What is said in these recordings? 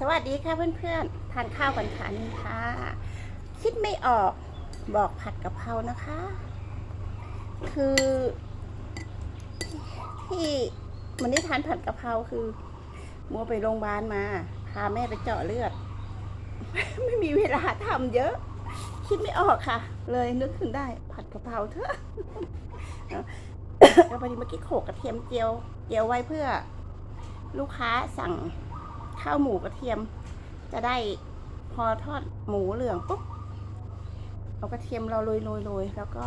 สวัสดีค่ะเพื่อนๆ ทานข้าวกันค่ะนี่ค่ะ คิดไม่ออกบอกผัดกะเพรานะคะ คือที่มันได้ทานผัดกะเพราคือ มัวไปโรงพยาบาลมา พาแม่ไปเจาะเลือด ไม่มีเวลาทำเยอะ คิดไม่ออกค่ะ เลยนึกขึ้นได้ ผัดกะเพราเถอะแล้วพอดีเมื่อกี้โขกกระเทียมเจียวเจียวไว้เพื่อ ลูกค้าสั่ง ข้าวหมูกระเทียม จะได้พอทอดหมูเหลืองปุ๊บเอากระเทียมเราโรยโรยโรยแล้วก็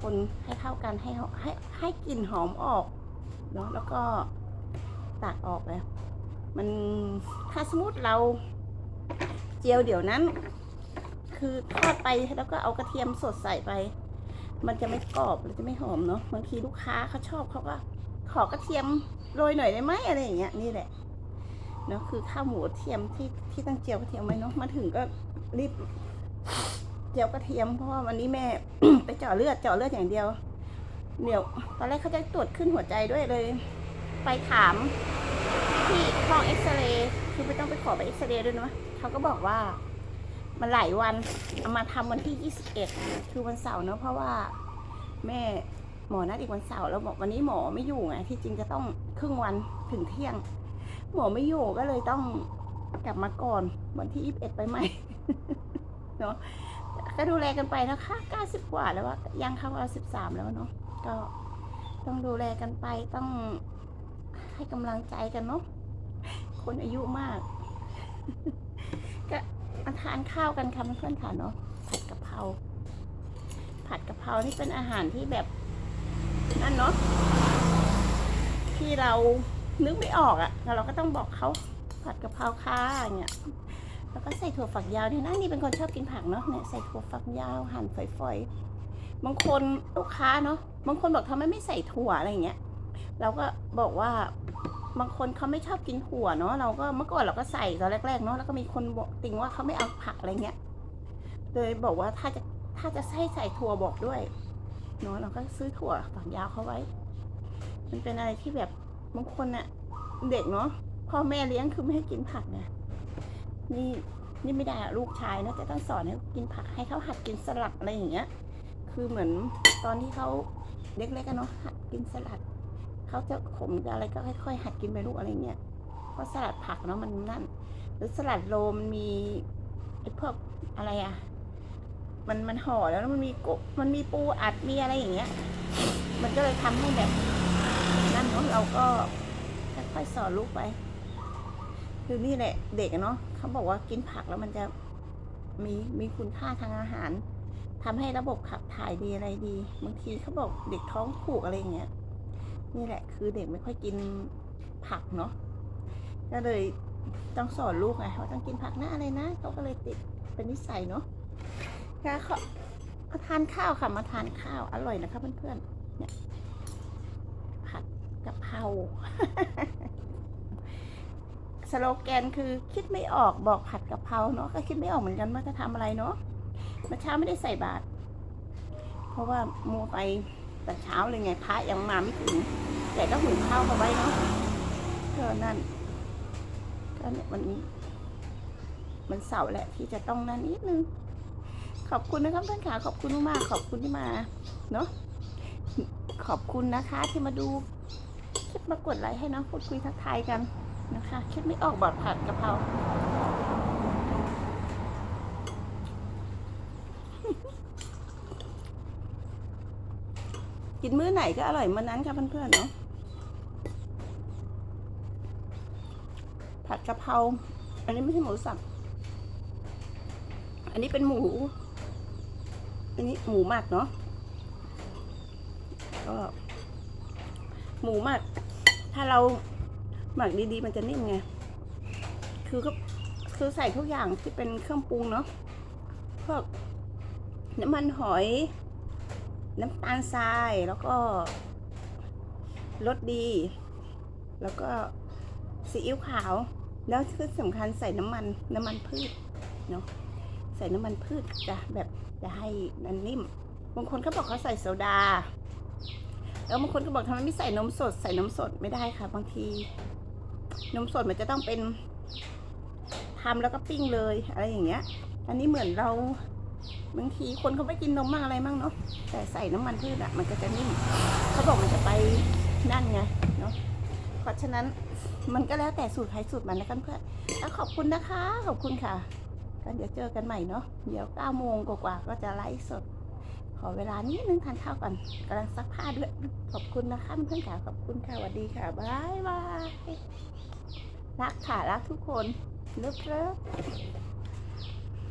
คนให้เข้ากันให้ให้ให้กลิ่นหอมออกเนาะแล้วก็ตักออกเลยมันถ้าสมมติเราเจียวเดี๋ยวนั้น คือทอดไปแล้วก็เอากระเทียมสดใส่ไป มันจะไม่กรอบมันจะไม่หอมเนาะบางทีลูกค้าเขาชอบเขาก็ขอกระเทียมโรยหน่อยได้ไหมอะไรอย่างเงี้ยนี่แหละ เนาะคือข้าวหมูเทียมที่ที่ตั้งเจียวกระเทียมไว้เนาะมาถึงก็รีบเจียวกระเทียมเพราะว่าวันนี้แม่ ไปเจาะเลือดเจาะเลือดอย่างเดียวเดี๋ยวตอนแรกเขาจะตรวจขึ้นหัวใจด้วยเลย ไปถามที่ห้องเอ็กซเรย์คือไม่ต้องไปขอไปเอ็กซเรย์ด้วยนะเขาก็บอกว่ามันหลายวันเอามาทำวันที่ 21 คือวันเสาร์เนาะเพราะว่าแม่หมอนัดอีกวันเสาร์แล้วบอกวันนี้หมอไม่อยู่ไงที่จริงจะต้องครึ่งวันถึงเที่ยง หมอไม่อยู่ก็เลยต้องกลับมาก่อน วันที่ยี่สิบเอ็ดไปใหม่เนาะก็ดูแลกันไปนะคะเก้าสิบกว่าแล้วว่ายังเข้าเอาสิบสามแล้วเนาะก็ต้องดูแลกันไปต้องให้กำลังใจกันเนาะคนอายุมาก ก็มาทานข้าวกันค่ะเพื่อนๆค่ะเนาะผัดกะเพราผัดกะเพรานี่เป็นอาหารที่แบบนั่นเนาะที่เรา นึกไม่ออกอะ่ะแล้วเราก็ต้องบอกเขาผัดกะเพราค่ะอย่างเงี้ยแล้วก็ใส่ถั่วฝักยาวนี่นะนี่เป็นคนชอบกินผักเนาะเนี่ยใส่ถั่วฝักยาวหั่นฝอยๆบางคนลูกค้าเนาะบางคนบอกทำไมไม่ใส่ถั่วอะไรเงี้ยเราก็บอกว่าบางคนเขาไม่ชอบกินถั่วเนาะเราก็เมื่อก่อนเราก็ใส่ตอนแรกๆเนาะแล้วก็มีคนบอกติงว่าเขาไม่เอาผักอะไรเงี้ยเลยบอกว่าถ้าจะถ้าจะใส่ใส่ถั่วบอกด้วยเนาะเราก็ซื้อถั่วฝักยาวเขาไว้ มันเป็นอะไรที่แบบ บางคนน่ะ เด็กเนาะพ่อแม่เลี้ยงคือไม่ให้กินผักไงนี่นี่ไม่ได้ลูกชายนะจะต้องสอนให้กินผักให้เขาหัดกินสลัดอะไรอย่างเงี้ย คือเหมือนตอนที่เขาเล็กๆกันเนาะหัดกินสลัดเขาจะขมจะอะไรก็ค่อยๆหัดกินไปลูกอะไรเงี้ยเพราะสลัดผักเนาะมันนั่น หรือสลัดโรมนมีไอ้พวกอะไรอะมันมันห่อแล้วมันมีกบมันมีปูอัดมีอะไรอย่างเงี้ย มันก็เลยทำให้แบบ ก็ค่อยๆสอนลูกไปคือนี่แหละเด็กเนาะเขาบอกว่ากินผักแล้วมันจะมีมีคุณค่าทางอาหารทำให้ระบบขับถ่ายดีอะไรดี บางทีเขาบอกเด็กท้องผูกอะไรอย่างเงี้ยนี่แหละ คือเด็กไม่ค่อยกินผักเนาะก็เลยต้องสอนลูกไงว่าต้องกินผักนะอะไรนะเขาก็เลยติดเป็นนิสัยเนาะก็ขอมาทานข้าวค่ะมาทานข้าวอร่อยนะคะเพื่อนๆเนี่ย กะเพราสโลแกนคือคิดไม่ออกบอกผัดกะเพราเนาะก็คิดไม่ออกเหมือนกันว่าจะทำอะไรเนาะเมื่อเช้าไม่ได้ใส่บาตรเพราะว่ามัวไปแต่เช้าเลยไงพระยังมาไม่ถึง แต่ก็หุงข้าวมาไว้เนาะก็นั่นก็เนี่ยมันมันเสาร์แหละที่จะต้องนั่นนิดนึงขอบคุณนะครับเพื่อนขาขอบคุณมากขอบคุณที่มา เนาะขอบคุณนะคะที่มาดู คลิปมากดไลค์ให้น้องพูดคุยทักทายกันนะคะ คิดไม่ออกบอดผัดกะเพรากินมื้อไหนก็อร่อยมื้อนั้นค่ะเพื่อนๆเนาะผัดกะเพรา อันนี้ไม่ใช่หมูสับ อันนี้เป็นหมู อันนี้หมูหมักเนาะ ก็ หมูหมัก ถ้าเราหมักดีๆ มันจะนิ่มไง คือก็คือใส่ทุกอย่างที่เป็นเครื่องปรุงเนาะ พวกน้ำมันหอย น้ำตาลทราย แล้วก็รสดี แล้วก็ซีอิ๊วขาว แล้วที่สำคัญใส่น้ำมันน้ำมันพืชเนาะ ใส่น้ำมันพืชจะแบบจะให้มันนิ่ม บางคนก็บอกเขาใส่โซดา แล้วบางคนก็บอกทำไมไม่ใส่นมสด ใส่นมสดไม่ได้ค่ะ บางที นมสดมันจะต้องเป็นทำแล้วก็ปิ้งเลยอะไรอย่างเงี้ย อันนี้เหมือนเราบางทีคนเขาไม่กินนมมั่งอะไรมั่งเนาะแต่ใส่น้ำมันพืชอะมันก็จะนิ่มเขาบอกมันจะไปนั่นไงเนาะเพราะฉะนั้นมันก็แล้วแต่สูตรใครสูตรมันนะกันเพื่อนแล้วขอบคุณนะคะ ขอบคุณค่ะกันเดี๋ยวเจอกันใหม่เนาะเดี๋ยว9โมงกว่าๆก็จะไลฟ์สด ขอเวลานิดนึงทานข้าวก่อนกำลังซักผ้าด้วย ขอบคุณนะคะเพื่อนค่ะขอบคุณค่ะสวัสดีค่ะบายบายรักค่ะรักทุกคนเลิฟเลิฟ